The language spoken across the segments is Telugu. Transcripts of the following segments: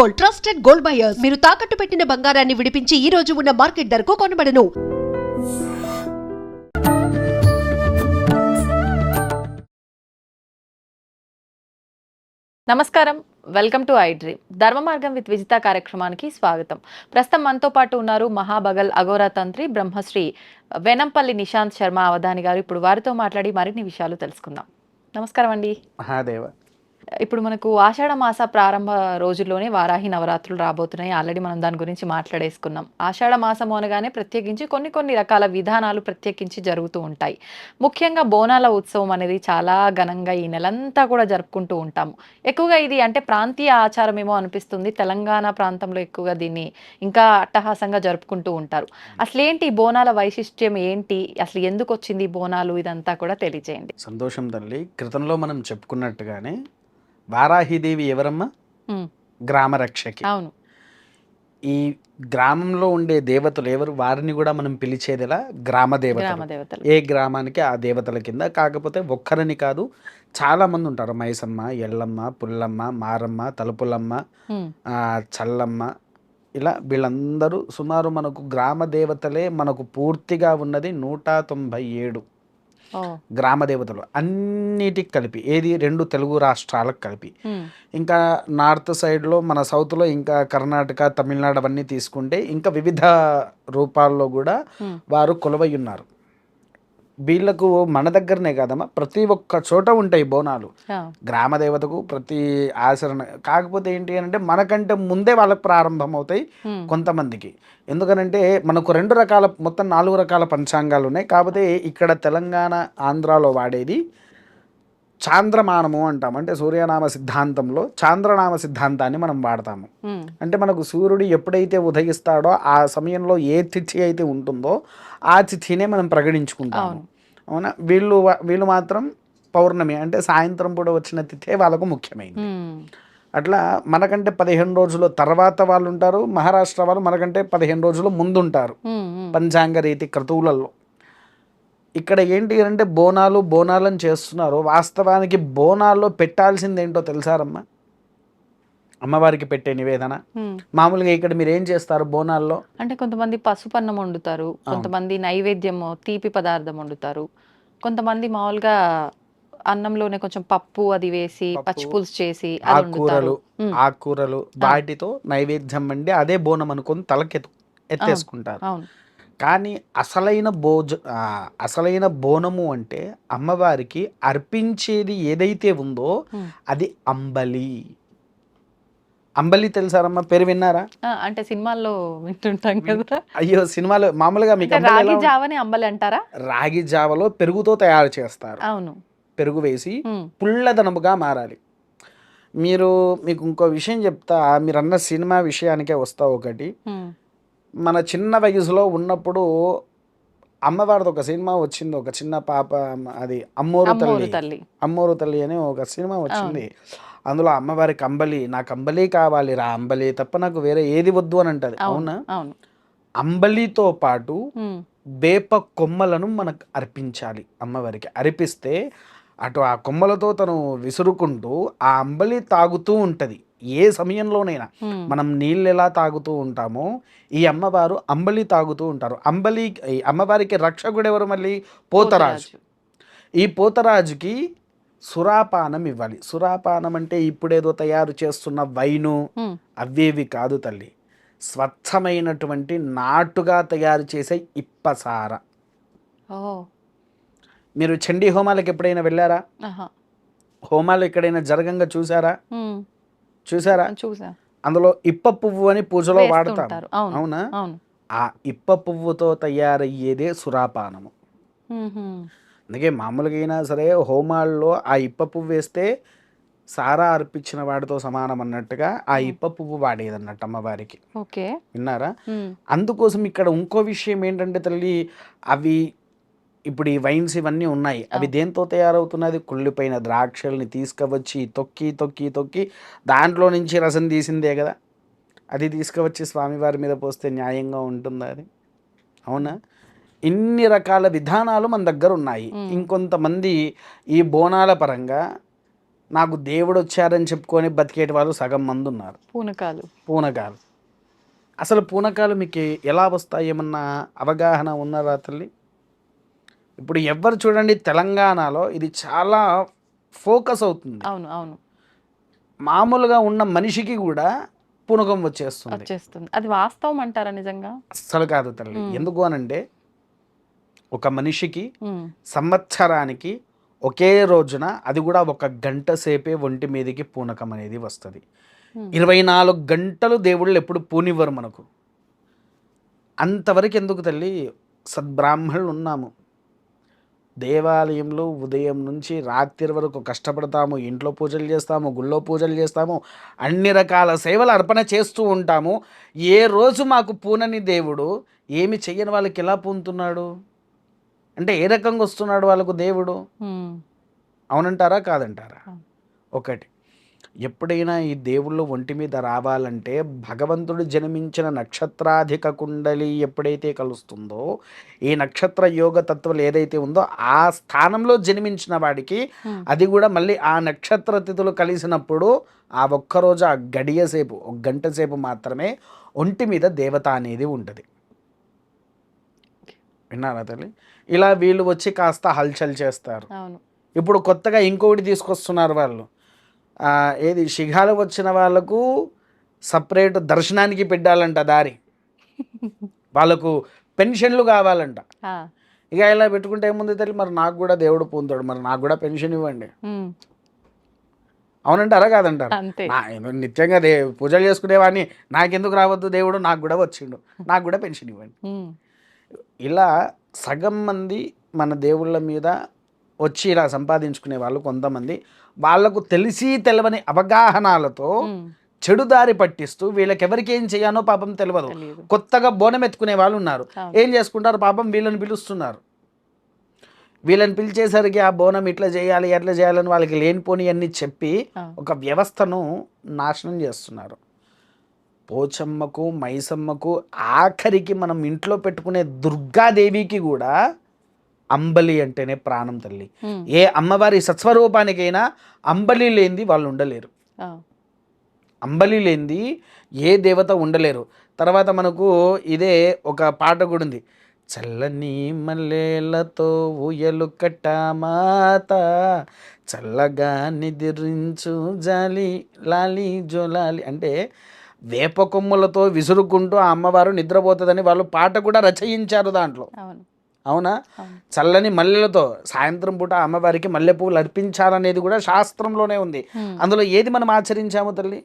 Gold trusted gold buyers. మీరు తాకట్టు పెట్టిన బంగారాన్ని విడిపించి ఈ రోజు ఉన్న మార్కెట్ ధరకు కొనబడను. నమస్కారం. వెల్కమ్ టు ఐ డ్రీమ్ ధర్మ మార్గం విత్ విజిత కార్యక్రమానికి స్వాగతం. ప్రస్తుతం మనతో పాటు ఉన్నారు మహాబగల్ అఘోరా తంత్రి బ్రహ్మశ్రీ వెనంపల్లి నిశాంత్ శర్మ అవధాని గారు. ఇప్పుడు వారితో మాట్లాడి మరిన్ని విషయాలు తెలుసుకుందాం. నమస్కారం అండి. మహాదేవ. ఇప్పుడు మనకు ఆషాఢ మాస ప్రారంభ రోజుల్లోనే వారాహి నవరాత్రులు రాబోతున్నాయి. ఆల్రెడీ మనం దాని గురించి మాట్లాడేసుకున్నాం. ఆషాఢ మాసం అనగానే ప్రత్యేకించి కొన్ని కొన్ని రకాల విధానాలు ప్రత్యేకించి జరుగుతూ ఉంటాయి. ముఖ్యంగా బోనాల ఉత్సవం అనేది చాలా ఘనంగా ఈ నెలంతా కూడా జరుపుకుంటూ ఉంటాము. ఎక్కువగా ఇది అంటే ప్రాంతీయ ఆచారం ఏమో అనిపిస్తుంది. తెలంగాణ ప్రాంతంలో ఎక్కువగా దీన్ని ఇంకా అట్టహాసంగా జరుపుకుంటూ ఉంటారు. అసలు ఏంటి బోనాల వైశిష్ట్యం ఏంటి? అసలు ఎందుకు వచ్చింది బోనాలు? ఇదంతా కూడా తెలియజేయండి. సంతోషం తల్లి. క్రితంలో మనం చెప్పుకున్నట్టుగానే వారాహిదేవి ఎవరమ్మా? ఉమ్, గ్రామ రక్షకి అవును. ఈ గ్రామంలో ఉండే దేవతలు ఎవరు? వారిని కూడా మనం పిలిచేదిలా గ్రామ దేవతలు. దేవతలు. ఏ గ్రామానికి ఆ దేవతల కింద? కాకపోతే ఒక్కరని కాదు చాలా మంది ఉంటారు. మైసమ్మ ఎల్లమ్మ పుల్లమ్మ మారమ్మ తలుపులమ్మ చల్లమ్మ. ఇలా వీళ్ళందరూ సుమారు మనకు గ్రామ దేవతలే మనకు పూర్తిగా ఉన్నది నూట తొంభై ఏడు. గ్రామ దేవతలు అన్నిటికి కలిపి ఏది రెండు తెలుగు రాష్ట్రాలకు కలిపి. ఇంకా నార్త్ సైడ్లో మన సౌత్లో ఇంకా కర్ణాటక తమిళనాడు అవన్నీ తీసుకుంటే ఇంకా వివిధ రూపాల్లో కూడా. వారు కొలువై ఉన్నారు. వీళ్ళకు మన దగ్గరనే కాదమ్మా ప్రతి ఒక్క చోట ఉంటాయి బోనాలు. గ్రామ దేవతకు ప్రతి ఆచరణ కాకపోతే ఏంటి అని అంటే మనకంటే ముందే వాళ్ళకి ప్రారంభం అవుతాయి కొంతమందికి. ఎందుకనంటే మనకు రెండు రకాల మొత్తం నాలుగు రకాల పంచాంగాలు ఉన్నాయి. కాకపోతే ఇక్కడ తెలంగాణ ఆంధ్రాలో వాడేది చాంద్రమానము అంటాం అంటే సూర్యనామ సిద్ధాంతంలో చాంద్రనామ సిద్ధాంతాన్ని మనం వాడతాము. అంటే మనకు సూర్యుడు ఎప్పుడైతే ఉదయిస్తాడో ఆ సమయంలో ఏ తిథి అయితే ఉంటుందో ఆ తిథినే మనం ప్రకటించుకుంటాము. అవును. వీళ్ళు వీళ్ళు మాత్రం పౌర్ణమి అంటే సాయంత్రం పూట వచ్చిన తిథే వాళ్ళకు ముఖ్యమైనది అట్లా మనకంటే పదిహేను రోజుల తర్వాత వాళ్ళు ఉంటారు మహారాష్ట్ర వాళ్ళు మనకంటే పదిహేను రోజుల ముందుంటారు. పంచాంగ రీతి క్రతువులలో. ఇక్కడ ఏంటి అంటే బోనాలు బోనాలను చేస్తున్నారు. వాస్తవానికి బోనాల్లో పెట్టాల్సింది ఏంటో తెలుసారమ్మా? అమ్మవారికి పెట్టే నివేదన. మామూలుగా ఇక్కడ మీరు ఏం చేస్తారు బోనాల్లో? అంటే కొంతమంది పసుపన్నం వండుతారు కొంతమంది నైవేద్యం తీపి పదార్థం వండుతారు. కొంతమంది మామూలుగా అన్నంలోనే కొంచెం పప్పు అది వేసి పప్పు, పచ్చి పులుసు చేసి ఆకుకూరలు ఆకుకూరలు వాటితో నైవేద్యం వండి అదే బోనం అనుకొని తలకెత్తు ఎత్తేసుకుంటారు. కానీ అసలైన భోజ అసలైన బోనము అంటే అమ్మవారికి అర్పించేది ఏదైతే ఉందో. అది అంబలి. అంబలి తెలుసారమ్మ? పేరు విన్నారా? అంటే సినిమాల్లో వింటుంటాం కదా. అయ్యో సినిమాలో మామూలుగా మీకు రాగి జావని అంబలి అంటారా? రాగి జావలో పెరుగుతో తయారు చేస్తారు. అవును. పెరుగు వేసి పుల్లదనముగా మారాలి. మీరు మీకు ఇంకో విషయం చెప్తా మీరు అన్న సినిమా విషయానికే వస్తా ఒకటి. మన చిన్న వయసులో ఉన్నప్పుడు అమ్మవారిది ఒక సినిమా వచ్చింది ఒక చిన్న పాప అది అమ్మోరు అమ్మోరు తల్లి. తల్లి. అమ్మోరు తల్లి అని ఒక సినిమా వచ్చింది. అందులో అమ్మవారికి అంబలి నాకు అంబలి కావాలి రా అంబలి తప్ప నాకు వేరే ఏది వద్దు అని అంటది. అవును అంబలితో పాటు వేప కొమ్మలను మనకు అర్పించాలి అమ్మవారికి. అర్పిస్తే అటు ఆ కొమ్మలతో తను విసురుకుంటూ ఆ అంబలి తాగుతూ ఉంటది. ఏ సమయంలోనైనా మనం నీళ్ళు ఎలా తాగుతూ ఉంటామో ఈ అమ్మవారు అంబలి తాగుతూ ఉంటారు. అంబలి ఈ అమ్మవారికి రక్షకుడు ఎవరు మళ్ళీ? పోతరాజు. ఈ పోతరాజుకి సురాపానం ఇవ్వాలి. సురాపానం అంటే ఇప్పుడేదో తయారు చేస్తున్న వైను. అవేవి కాదు తల్లి. స్వచ్ఛమైనటువంటి నాటుగా తయారు చేసే ఇప్పసార. మీరు చండీ హోమాలకు ఎప్పుడైనా వెళ్ళారా? హోమాలు ఎక్కడైనా జరగంగా చూసారా? చూసారా? చూసా. అందులో ఇప్ప పువ్వు అని పూజలో వాడతాం. వేస్తుంటారు అవును. ఆ ఇప్ప పువ్వుతో తయారయ్యేదే సురాపానము. అందుకే మామూలుగా అయినా సరే హోమాల్లో ఆ ఇప్ప పువ్వు వేస్తే సారా అర్పించిన వాడితో సమానం అన్నట్టుగా ఆ ఇప్ప పువ్వు వాడేదన్నట్టు అమ్మవారికి. ఓకే. విన్నారా? అందుకోసం ఇక్కడ ఇంకో విషయం ఏంటంటే తల్లి అవి ఇప్పుడు ఈ వైన్స్ ఇవన్నీ ఉన్నాయి. అవి దేంతో తయారవుతున్నది? కుళ్ళిపోయిన ద్రాక్షల్ని తీసుకువచ్చి తొక్కి తొక్కి తొక్కి దాంట్లో నుంచి రసం తీసిందే కదా. అది తీసుకువచ్చి స్వామివారి మీద పోస్తే న్యాయంగా ఉంటుందా అది? అవునా? ఇన్ని రకాల విధానాలు మన దగ్గర ఉన్నాయి. ఇంకొంతమంది ఈ బోనాల పరంగా నాకు దేవుడు వచ్చారని చెప్పుకొని బతికేటి వాళ్ళు సగం మంది ఉన్నారు. పూనకాలు. పూనకాలు. అసలు పూనకాలు మీకు ఎలా వస్తాయి? ఏమన్నా అవగాహన ఉన్నదా తల్లి? ఇప్పుడు ఎవ్వరు చూడండి తెలంగాణలో ఇది చాలా ఫోకస్ అవుతుంది. అవును అవును. మామూలుగా ఉన్న మనిషికి కూడా పూనకం వచ్చేస్తుంది. వచ్చేస్తుంది. అది వాస్తవం అంటారా నిజంగా? అస్సలు కాదు తల్లి. ఎందుకు అనంటే ఒక మనిషికి సంవత్సరానికి ఒకే రోజున అది కూడా ఒక గంట సేపే ఒంటి మీదకి పూనకం అనేది వస్తుంది. ఇరవై నాలుగు గంటలు దేవుళ్ళు ఎప్పుడు పూనివ్వరు మనకు. అంతవరకు ఎందుకు తల్లి? సద్బ్రాహ్మణులు ఉన్నాము. దేవాలయంలో ఉదయం నుంచి రాత్రి వరకు కష్టపడతాము ఇంట్లో పూజలు చేస్తాము గుళ్ళో పూజలు చేస్తాము అన్ని రకాల సేవలు అర్పణ చేస్తూ ఉంటాము. ఏ రోజు మాకు పూనని దేవుడు ఏమి చెయ్యని వాళ్ళకి ఎలా పూనుతున్నాడు అంటే ఏ రకంగా వస్తున్నాడు వాళ్ళకు దేవుడు? అవునంటారా? కాదంటారా. ఒకటి. ఎప్పుడైనా ఈ దేవుళ్ళు ఒంటి మీద రావాలంటే భగవంతుడు జన్మించిన నక్షత్రాధిక కుండలి ఎప్పుడైతే కలుస్తుందో ఈ నక్షత్ర యోగ తత్వాలు ఏదైతే ఉందో ఆ స్థానంలో జన్మించిన వాడికి. అది కూడా మళ్ళీ ఆ నక్షత్ర తిథులు కలిసినప్పుడు ఆ ఒక్కరోజు ఆ గడియ సేపు ఒక గంట సేపు మాత్రమే ఒంటి మీద దేవత అనేది ఉంటుంది. విన్నారా తల్లి? ఇలా వీళ్ళు వచ్చి కాస్త హల్చల్ చేస్తారు. ఇప్పుడు కొత్తగా ఇంకొకటి తీసుకొస్తున్నారు వాళ్ళు. ఏది? శిఖాలు వచ్చిన వాళ్ళకు సపరేట్ దర్శనానికి పెట్టాలంట దారి. వాళ్ళకు పెన్షన్లు కావాలంట. ఇక ఇలా పెట్టుకుంటే ఏముంది తెలియదు మరి నాకు కూడా దేవుడు పొందుతాడు. మరి నాకు కూడా పెన్షన్ ఇవ్వండి. అవునంటారా కాదంటారా? నిత్యంగా దే పూజలు చేసుకునేవాడిని. నాకెందుకు రావద్దు దేవుడు? నాకు కూడా వచ్చిండు. నాకు కూడా పెన్షన్ ఇవ్వండి. ఇలా సగం మంది మన దేవుళ్ళ మీద వచ్చి ఇలా సంపాదించుకునే వాళ్ళు కొంతమంది. వాళ్ళకు తెలిసి తెలవని అవగాహనాలతో ఉమ్, చెడు దారి పట్టిస్తూ వీళ్ళకి ఎవరికి ఏం చేయాలో పాపం తెలియదు కొత్తగా బోనం ఎత్తుకునే వాళ్ళు ఉన్నారు. ఏం చేసుకుంటారు? పాపం వీళ్ళని పిలుస్తున్నారు. వీళ్ళని పిలిచేసరికి ఆ బోనం ఇట్లా చేయాలి ఎట్లా చేయాలని వాళ్ళకి లేనిపోని అన్ని చెప్పి ఒక వ్యవస్థను నాశనం చేస్తున్నారు. పోచమ్మకు మైసమ్మకు ఆఖరికి మనం ఇంట్లో పెట్టుకునే దుర్గాదేవికి కూడా అంబలి అంటేనే ప్రాణం తల్లి. ఏ అమ్మవారి సత్స్వరూపానికైనా అంబలి లేనిది వాళ్ళు ఉండలేరు. అంబలి లేనిది ఏ దేవత ఉండలేరు. తర్వాత మనకు ఇదే ఒక పాట కూడా ఉంది. చల్లని మల్లెలతో ఊయలు కట్ట మాత చల్లగా నిద్రించు జాలి లాలి జోలాలి అంటే వేప కొమ్ములతో విసురుకుంటూ ఆ అమ్మవారు నిద్రపోతుందని వాళ్ళు పాట కూడా రచయించారు దాంట్లో. అవును. చల్లని మల్లెలతో సాయంత్రం పూట అమ్మవారికి మల్లె పువ్వులు అర్పించాలనేది కూడా శాస్త్రంలోనే ఉంది. అందులో ఏది మనం ఆచరించాము తల్లి?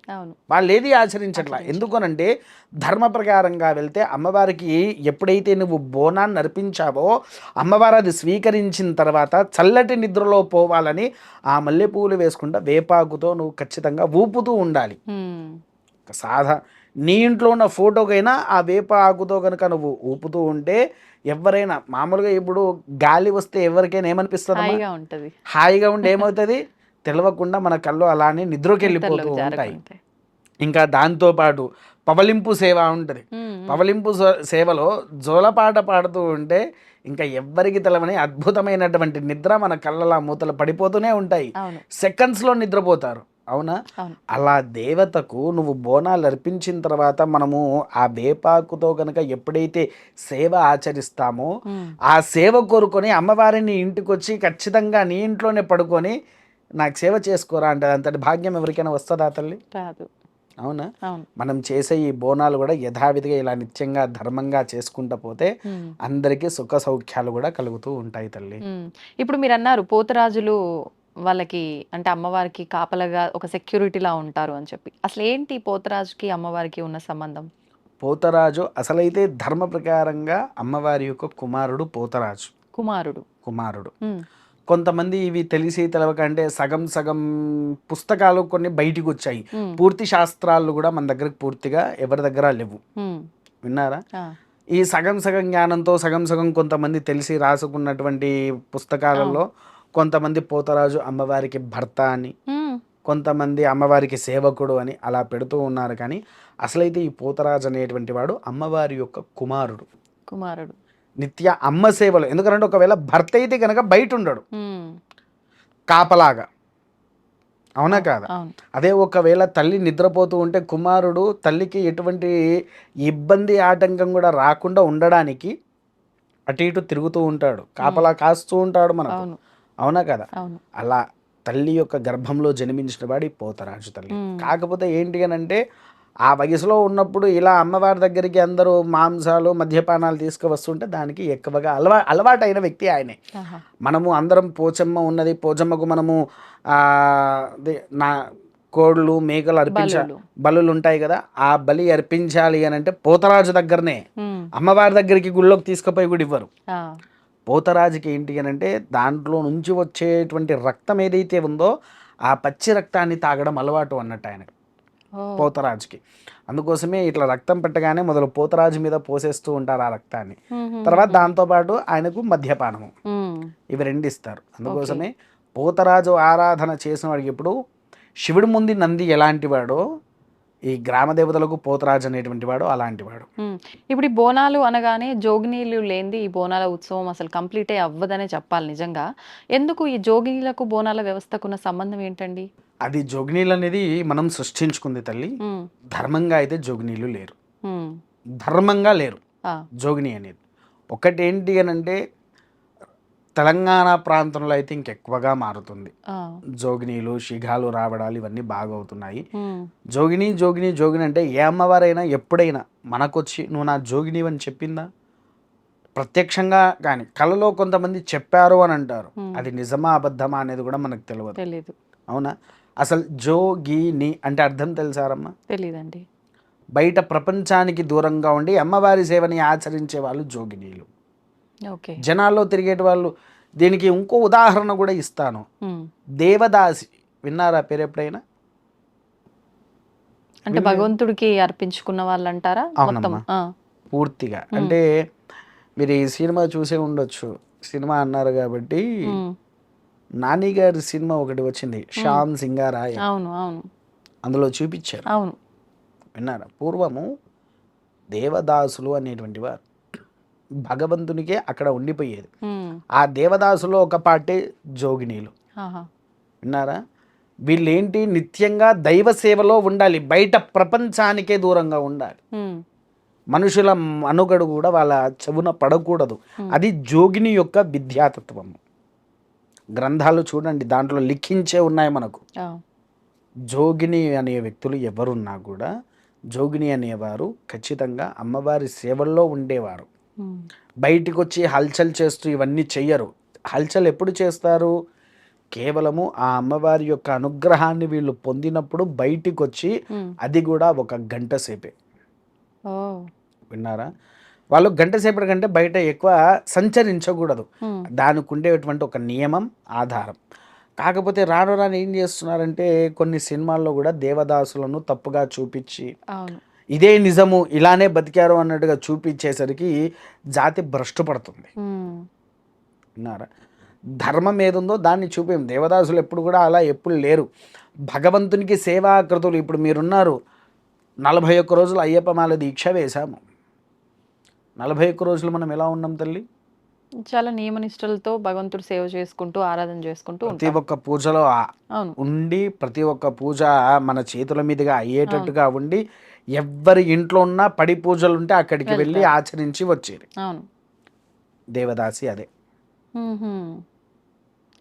వాళ్ళు ఏది ఆచరించట్లా. ఎందుకనంటే ధర్మ ప్రకారంగా వెళ్తే అమ్మవారికి ఎప్పుడైతే నువ్వు బోనాన్ని అర్పించావో అమ్మవారు అది స్వీకరించిన తర్వాత చల్లటి నిద్రలో పోవాలని ఆ మల్లె పువ్వులు వేసుకుంటా వేపాకుతో నువ్వు ఖచ్చితంగా ఊపుతూ ఉండాలి. సాధా. నీ ఇంట్లో ఉన్న ఫోటోకైనా ఆ వేప ఆకుతో కనుక నువ్వు ఊపుతూ ఉంటే ఎవరైనా మామూలుగా ఇప్పుడు గాలి వస్తే ఎవరికైనా ఏమనిపిస్తుంది హాయిగా ఉంటది. హాయిగా ఉండి ఏమవుతుంది? తెలవకుండా మన కళ్ళు అలానే నిద్రకి వెళ్ళిపోతూ ఉంటాయి. ఇంకా దాంతోపాటు పవలింపు సేవ ఉంటుంది. పవలింపు సేవలో జోలపాట పాడుతూ ఉంటే ఇంకా ఎవ్వరికి తెలవని అద్భుతమైనటువంటి నిద్ర మన కళ్ళలా మూతలు పడిపోతూనే ఉంటాయి. సెకండ్స్లో నిద్రపోతారు. అవునా? అలా దేవతకు నువ్వు బోనాలు అర్పించిన తర్వాత మనము ఆ వేపాకుతో కనుక ఎప్పుడైతే సేవ ఆచరిస్తామో ఆ సేవ కోరుకొని అమ్మవారిని ఇంటికి వచ్చి ఖచ్చితంగా నీ ఇంట్లోనే పడుకొని నాకు సేవ చేసుకోరా అంటే అంతటి భాగ్యం ఎవరికైనా వస్తుందా తల్లి? రాదు అవునా? మనం చేసే ఈ బోనాలు కూడా యథావిధిగా ఇలా నిత్యంగా ధర్మంగా చేసుకుంటూ పోతే అందరికీ సుఖ సౌఖ్యాలు కూడా కలుగుతూ ఉంటాయి తల్లి. ఇప్పుడు మీరు అన్నారు పోతరాజులు వాళ్ళకి అంటే అమ్మవారికి కాపలగా ఒక సెక్యూరిటీలా ఉంటారు అని చెప్పి. అసలు ఏంటి పోతరాజుకి అమ్మవారికి ఉన్న సంబంధం? పోతరాజు అసలైతే ధర్మ ప్రకారంగా అమ్మవారి యొక్క కుమారుడు పోతరాజు. కుమారుడు. కుమారుడు. కొంతమంది ఇవి తెలిసి తెలవక అంటే సగం సగం పుస్తకాలు కొన్ని బయటికి వచ్చాయి పూర్తి శాస్త్రాలు కూడా మన దగ్గరకు పూర్తిగా ఎవరి దగ్గర లేవు. విన్నారా? ఈ సగం సగం జ్ఞానంతో సగం సగం కొంతమంది తెలిసి రాసుకున్నటువంటి పుస్తకాలలో కొంతమంది పోతరాజు అమ్మవారికి భర్త అని కొంతమంది అమ్మవారికి సేవకుడు అని అలా పెడుతూ ఉన్నారు కానీ అసలైతే ఈ పోతరాజు అనేటువంటి వాడు అమ్మవారి యొక్క కుమారుడు. కుమారుడు. నిత్య అమ్మ సేవలు ఎందుకంటే ఒకవేళ భర్త అయితే కనుక బయట ఉండడు. కాపలాగా. అవునా కాదా? అదే ఒకవేళ తల్లి నిద్రపోతూ ఉంటే కుమారుడు తల్లికి ఎటువంటి ఇబ్బంది ఆటంకం కూడా రాకుండా ఉండడానికి అటు ఇటు తిరుగుతూ ఉంటాడు. కాపలా కాస్తూ ఉంటాడు మనకు. అవును కదా అలా తల్లి యొక్క గర్భంలో జన్మించిన వాడి పోతరాజు తల్లి. కాకపోతే ఏంటి అని అంటే ఆ వయసులో ఉన్నప్పుడు ఇలా అమ్మవారి దగ్గరికి అందరూ మాంసాలు మద్యపానాలు తీసుకువస్తుంటే దానికి ఎక్కువగా అలవా అలవాటైన వ్యక్తి ఆయనే. మనము అందరం పోచమ్మ ఉన్నది పోచమ్మకు మనము నా కోళ్ళు మేకలు అర్పించ బలులు. బలులు ఉంటాయి కదా ఆ బలి అర్పించాలి అని అంటే పోతరాజు దగ్గరనే. అమ్మవారి దగ్గరికి గుళ్ళోకి తీసుకుపోయి కూడా ఇవ్వరు. పోతరాజుకి ఏంటి అని అంటే దాంట్లో నుంచి వచ్చేటువంటి రక్తం ఏదైతే ఉందో ఆ పచ్చి రక్తాన్ని తాగడం అలవాటు అన్నట్టు ఆయన. పోతరాజుకి అందుకోసమే ఇట్లా రక్తం పెట్టగానే మొదలు పోతరాజు మీద పోసేస్తూ ఉంటారు ఆ రక్తాన్ని. తర్వాత దాంతోపాటు ఆయనకు మద్యపానము. ఇవి రెండు ఇస్తారు అందుకోసమే పోతరాజు ఆరాధన చేసిన వాడికి ఇప్పుడు శివుడి ముందు నంది ఎలాంటి వాడో ఈ గ్రామ దేవతలకు పోతరాజు అనేటువంటి వాడు అలాంటి వాడు ఉమ్. ఇప్పుడు ఈ బోనాలు అనగానే జోగినీలు లేనిది ఈ బోనాల ఉత్సవం అసలు కంప్లీటే అవ్వదనే చెప్పాలి నిజంగా ఎందుకు ఈ జోగినీలకు బోనాల వ్యవస్థకున్న సంబంధం ఏంటండి అది జోగినీలు అనేది మనం సృష్టించుకుంది తల్లి. ధర్మంగా అయితే జోగినీలు లేరు. ధర్మంగా లేరు. జోగిని అనేది ఒకటి ఏంటి అని అంటే తెలంగాణ ప్రాంతంలో అయితే ఇంకెక్కువగా మారుతుంది. జోగినీలు శిఖాలు రావడాలు ఇవన్నీ బాగా అవుతున్నాయి. జోగిని జోగిని జోగిని అంటే ఏ అమ్మవారైనా ఎప్పుడైనా మనకొచ్చి నువ్వు నా జోగినివి అని చెప్పిందా? ప్రత్యక్షంగా కానీ కళలో కొంతమంది చెప్పారు అని అంటారు. అది నిజమా అబద్ధమా అనేది కూడా మనకు తెలియదు తెలీదు. అవునా? అసలు జోగిని అంటే అర్థం తెలుసారమ్మా? తెలీదండి. బయట ప్రపంచానికి దూరంగా ఉండి అమ్మవారి సేవని ఆచరించే వాళ్ళు జోగినీలు. జనాల్లో తిరిగేటి వాళ్ళు దీనికి ఇంకో ఉదాహరణ కూడా ఇస్తాను. దేవదాసి విన్నారా పేరు ఎప్పుడైనా అంటే భగవంతుడికి అర్పించుకున్న వాళ్ళు అంటారా. పూర్తిగా. అంటే మీరు ఈ సినిమా చూసే ఉండొచ్చు. సినిమా అన్నారు కాబట్టి. నాని గారి సినిమా ఒకటి వచ్చింది శ్యామ్ సింగారాయ. అవును అవును. అందులో చూపించారు. అవును. విన్నారా? పూర్వము దేవదాసులు అనేటువంటి వారు. భగవంతునికే అక్కడ ఉండిపోయేది. ఆ దేవదాసులో ఒక పాటే జోగినీలు. విన్నారా? వీళ్ళేంటి? నిత్యంగా దైవ సేవలో ఉండాలి. బయట ప్రపంచానికే దూరంగా ఉండాలి. మనుషుల మనుగడ కూడా వాళ్ళ చెవున పడకూడదు. అది జోగిని యొక్క విద్యాతత్వం. గ్రంథాలు చూడండి. దాంట్లో లిఖించే ఉన్నాయి మనకు. జోగిని అనే వ్యక్తులు ఎవరున్నా కూడా జోగిని అనేవారు ఖచ్చితంగా అమ్మవారి సేవల్లో ఉండేవారు. బయటికి వచ్చి హల్చల్ చేస్తూ ఇవన్నీ చెయ్యరు. హల్చల్ ఎప్పుడు చేస్తారు? కేవలము ఆ అమ్మవారి యొక్క అనుగ్రహాన్ని వీళ్ళు పొందినప్పుడు బయటికి వచ్చి. అది కూడా ఒక గంట సేపే. విన్నారా? వాళ్ళు గంట సేపటి కంటే బయట ఎక్కువ సంచరించకూడదు. దానికి ఉండేటువంటి ఒక నియమం ఆధారం. కాకపోతే రాను రాను ఏం చేస్తున్నారంటే కొన్ని సినిమాల్లో కూడా దేవదాసులను తప్పుగా చూపించి ఇదే నిజము ఇలానే బతికారు అన్నట్టుగా చూపించేసరికి జాతి భ్రష్టు పడుతుంది. విన్నారా? ధర్మం ఏదుందో దాన్ని చూపేం. దేవదాసులు ఎప్పుడు కూడా అలా ఎప్పుడు లేరు. భగవంతునికి సేవాకృతులు ఇప్పుడు మీరున్నారు. నలభై ఒక్క రోజులు అయ్యప్ప మాల దీక్ష వేశాము. నలభై ఒక్క రోజులు మనం ఎలా ఉన్నాం తల్లి? చాలా నియమనిష్టలతో భగవంతుడు సేవ చేసుకుంటూ ఆరాధన చేసుకుంటూ ప్రతి ఒక్క పూజలో ఉండి ప్రతి ఒక్క పూజ మన చేతుల మీదుగా అయ్యేటట్టుగా ఉండి ఎవ్వరి ఇంట్లో ఉన్నా పడి పూజలు ఉంటే అక్కడికి వెళ్ళి. ఆచరించి వచ్చేది అవును దేవదాసి అదే.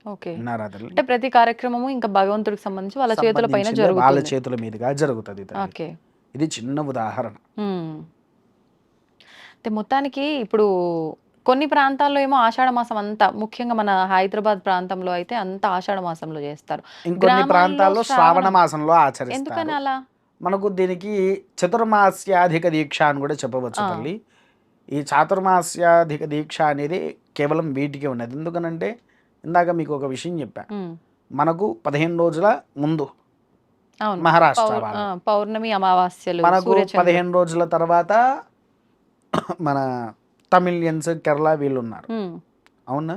ఓకే అంటే ప్రతి కార్యక్రమము ఇంకా భగవంతుడికి సంబంధించి వాళ్ళ చేతుల పైన సంబంధించిందే వాళ్ళ జరుగుతుంది చేతుల మీదుగా జరుగుతుంది. ఓకే ఇది చిన్న ఉదాహరణ. అంటే మొత్తానికి ఇప్పుడు కొన్ని ప్రాంతాల్లో ఏమో ఆషాఢ మాసం అంతా ముఖ్యంగా మన హైదరాబాద్ ప్రాంతంలో అయితే అంతా ఆషాఢ మాసంలో చేస్తారు ఇంకొన్ని ప్రాంతాల్లో శ్రావణ. మాసంలో ఎందుకని ఆచరిస్తారు అలా మనకు దీనికి చతుర్మాస్యాధిక దీక్ష అని కూడా చెప్పవచ్చు. తల్లి ఈ చాతుర్మాస్యాధిక దీక్ష అనేది కేవలం వీటికే ఉన్నది ఎందుకనంటే ఇందాక మీకు ఒక విషయం చెప్పా. మనకు పదిహేను రోజుల ముందు మహారాష్ట్ర పౌర్ణమి అమావాస్యలు మనకు. పదిహేను రోజుల తర్వాత మన తమిళియన్స్ కేరళ వీళ్ళు ఉన్నారు. అవునా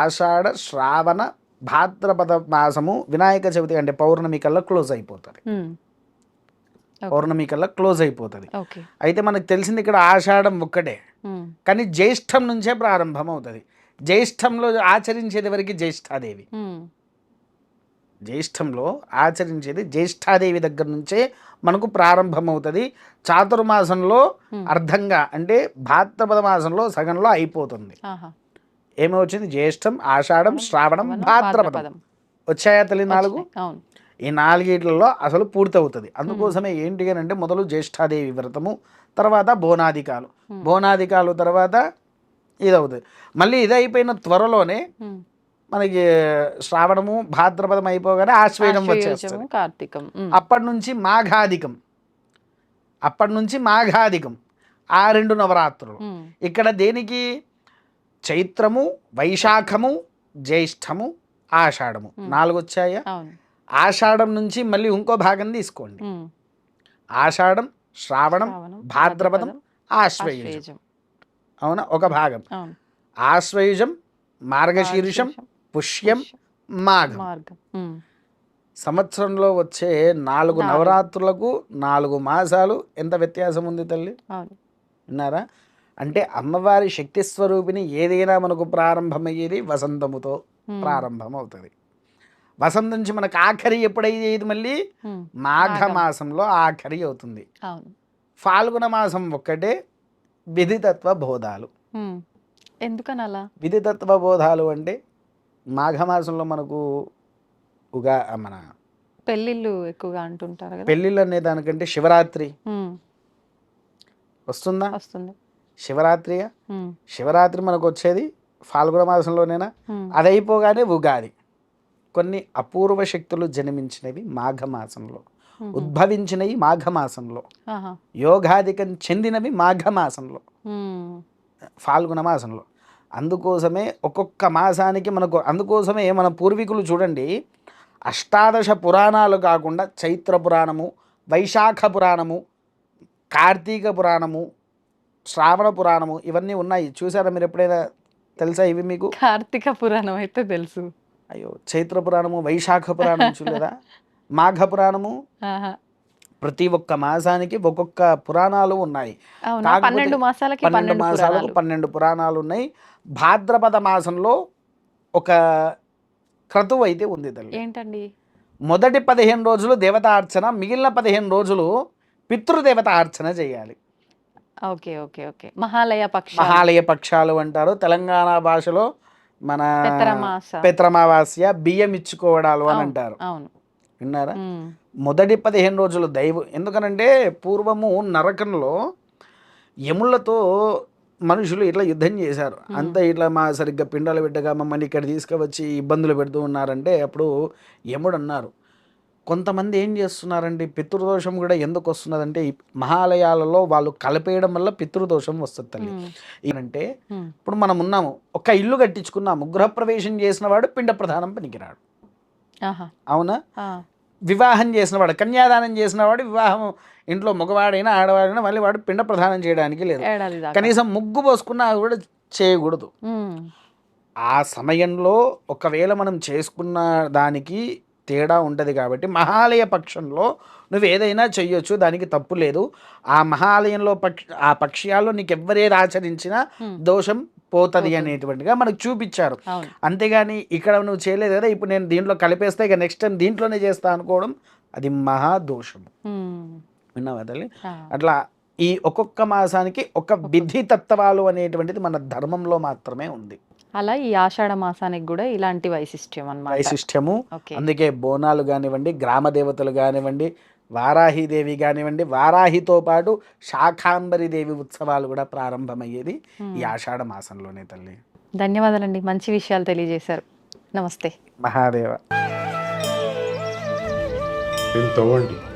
ఆషాఢ శ్రావణ భాద్రపద మాసము వినాయక చవితి అంటే పౌర్ణమి కల్లా క్లోజ్ అయిపోతుంది. పౌర్ణమి కల్లా క్లోజ్ అయిపోతుంది. అయితే మనకు తెలిసింది ఇక్కడ ఆషాఢం ఒక్కటే. ఉమ్. కానీ జ్యేష్టం నుంచే ప్రారంభం అవుతుంది జ్యేష్టంలో ఆచరించేది వరకు జ్యేష్ఠాదేవి. ఉమ్. జ్యేష్టంలో ఆచరించేది జ్యేష్ఠాదేవి దగ్గర నుంచే మనకు ప్రారంభమవుతుంది. చాతుర్మాసంలో Hmm. అర్ధంగా అంటే భాద్రపద మాసంలో సగంలో అయిపోతుంది. ఆహా. ఏమొచ్చింది? జ్యేష్టం ఆషాఢం శ్రావణం భాద్రపదం. వచ్చాయా తల్లి నాలుగు? ఈ నాలుగిట్లలో అసలు పూర్తవుతుంది. అందుకోసమే ఏంటి అని అంటే మొదలు జ్యేష్ఠాదేవి వ్రతము తర్వాత బోనాదికాలు. Hmm. బోనాదికాలు తర్వాత ఇది అవుతుంది మళ్ళీ ఇది అయిపోయిన త్వరలోనే. మనకి శ్రావణము భాద్రపదం అయిపోగానే ఆశ్వేయం వచ్చేస్తుంది. కార్తీకం. అప్పటి నుంచి మాఘాధికం. అప్పటి నుంచి మాఘాధికం. ఆ రెండు నవరాత్రులు. ఇక్కడ దేనికి? చైత్రము వైశాఖము జ్యేష్ఠము ఆషాఢము. నాలుగు వచ్చాయా ఆషాఢం నుంచి మళ్ళీ ఇంకో భాగం తీసుకోండి. ఆషాఢం శ్రావణం భాద్రపదం ఆశ్వయుజం. అవునా? ఒక భాగం. ఆశ్వయుజం మార్గశీర్షం పుష్యం మాఘం. సంవత్సరంలో వచ్చే నాలుగు. నవరాత్రులకు నాలుగు మాసాలు ఎంత వ్యత్యాసం ఉంది తల్లి? విన్నారా? అంటే అమ్మవారి శక్తి స్వరూపిణి ఏదైనా మనకు ప్రారంభమయ్యేది వసంతముతో ఉమ్. వసంతం నుంచి మనకు ఆఖరి ఎప్పుడయ్యేది మళ్ళీ ఉమ్. మాఘ మాఘం. మాసంలో ఆఖరి అవుతుంది ఫాల్గుణ మాసం ఒక్కటే విధితత్వ బోధాలు. ఎందుకని అలా విధితత్వ బోధాలు అంటే మాఘమాసంలో మనకు ఉగా మన పెళ్ళిళ్ళు ఎక్కువగా అంటుంటారు పెళ్ళిళ్ళు అనే దానికంటే శివరాత్రి. వస్తుందా వస్తుంది శివరాత్రియా. శివరాత్రి మనకు వచ్చేది ఫాల్గుణ మాసంలోనేనా. అది అయిపోగానే ఉగాది కొన్ని అపూర్వ శక్తులు జన్మించినవి మాఘమాసంలో. ఉద్భవించినవి మాఘమాసంలో. యోగాధికం చెందినవి మాఘమాసంలో. ఫాల్గుణ మాసంలో. అందుకోసమే ఒక్కొక్క మాసానికి మనకు అందుకోసమే మన పూర్వీకులు చూడండి అష్టాదశ పురాణాలు కాకుండా చైత్ర పురాణము వైశాఖ పురాణము కార్తీక పురాణము శ్రావణ పురాణము ఇవన్నీ ఉన్నాయి. చూసారా మీరు ఎప్పుడైనా తెలుసా ఇవి మీకు? కార్తీక పురాణం అయితే తెలుసు. అయ్యో చైత్ర పురాణము వైశాఖ పురాణం చూడలేదా? మాఘ పురాణము. ప్రతి ఒక్క మాసానికి ఒక్కొక్క పురాణాలు ఉన్నాయి. పన్నెండు మాసాలకి పన్నెండు పురాణాలు. ఉన్నాయి. భాద్రపద మాసంలో ఒక క్రతువు అయితే ఉంది తల్లి. ఏంటండి? మొదటి పదిహేను రోజులు దేవతార్చన మిగిలిన పదిహేను రోజులు పితృదేవత అర్చన చేయాలి. Okay okay okay. మహాలయ పక్ష మహాలయ పక్షాలు అంటారు. తెలంగాణ భాషలో మన పిత్రమావాస్య బియ్యం ఇచ్చుకోవడాలు అని అంటారు. విన్నారా. మొదటి పదిహేను రోజులు దైవం ఎందుకనంటే పూర్వము నరకంలో యములతో మనుషులు ఇట్లా యుద్ధం చేశారు. అంతా ఇట్లా మా సరిగ్గా పిండాలు పెట్టగా మమ్మల్ని ఇక్కడ తీసుకువచ్చి ఇబ్బందులు పెడుతూ ఉన్నారంటే అప్పుడు యముడు అన్నారు కొంతమంది ఏం చేస్తున్నారంటే పితృదోషం కూడా ఎందుకు వస్తున్నదంటే ఈ మహాలయాలలో వాళ్ళు కలిపేయడం వల్ల పితృదోషం వస్తుంది తల్లి. ఏంటంటే. ఇప్పుడు మనం ఉన్నాము ఒక ఇల్లు కట్టించుకున్నాము గృహప్రవేశం చేసిన వాడు పిండ ప్రధానం పనికిరాడు. అవునా. వివాహం చేసినవాడు కన్యాదానం చేసినవాడు వివాహం ఇంట్లో మగవాడైనా ఆడవాడైనా మళ్ళీ వాడు పిండ ప్రదానం చేయడానికి లేదు కనీసం ముగ్గు పోసుకున్నా కూడా చేయకూడదు. ఆ సమయంలో ఒకవేళ మనం చేసుకున్న దానికి తేడా ఉంటుంది కాబట్టి మహాలయ పక్షంలో నువ్వు ఏదైనా చెయ్యొచ్చు దానికి తప్పు లేదు. ఆ మహాలయంలో పక్ష ఆ పక్ష్యాల్లో నీకు ఎవరేది ఆచరించినా. దోషం పోతుంది అనేటువంటిగా మనకు చూపించారు. అంతేగాని ఇక్కడ నువ్వు చేయలేదు కదా ఇప్పుడు నేను దీంట్లో కలిపేస్తే ఇక నెక్స్ట్ టైం దీంట్లోనే చేస్తా అనుకోవడం అది మహాదోషం ఉమ్. విన్నావా తల్లి. అట్లా ఈ ఒక్కొక్క మాసానికి ఒక విధి తత్వాలు అనేటువంటిది మన ధర్మంలో మాత్రమే ఉంది. అలా ఈ ఆషాఢ మాసానికి కూడా ఇలాంటి వైశిష్ట్యం అన్నమాట. వైశిష్ట్యము. అందుకే బోనాలు కానివ్వండి గ్రామ దేవతలు కానివ్వండి వారాహిదేవి కానివ్వండి వారాహితో పాటు శాకాంబరి దేవి ఉత్సవాలు కూడా ప్రారంభమయ్యేది ఈ ఆషాఢ మాసంలోనే తల్లి. ధన్యవాదాలండి. మంచి విషయాలు తెలియజేశారు. నమస్తే. మహాదేవ. తవ్వండి?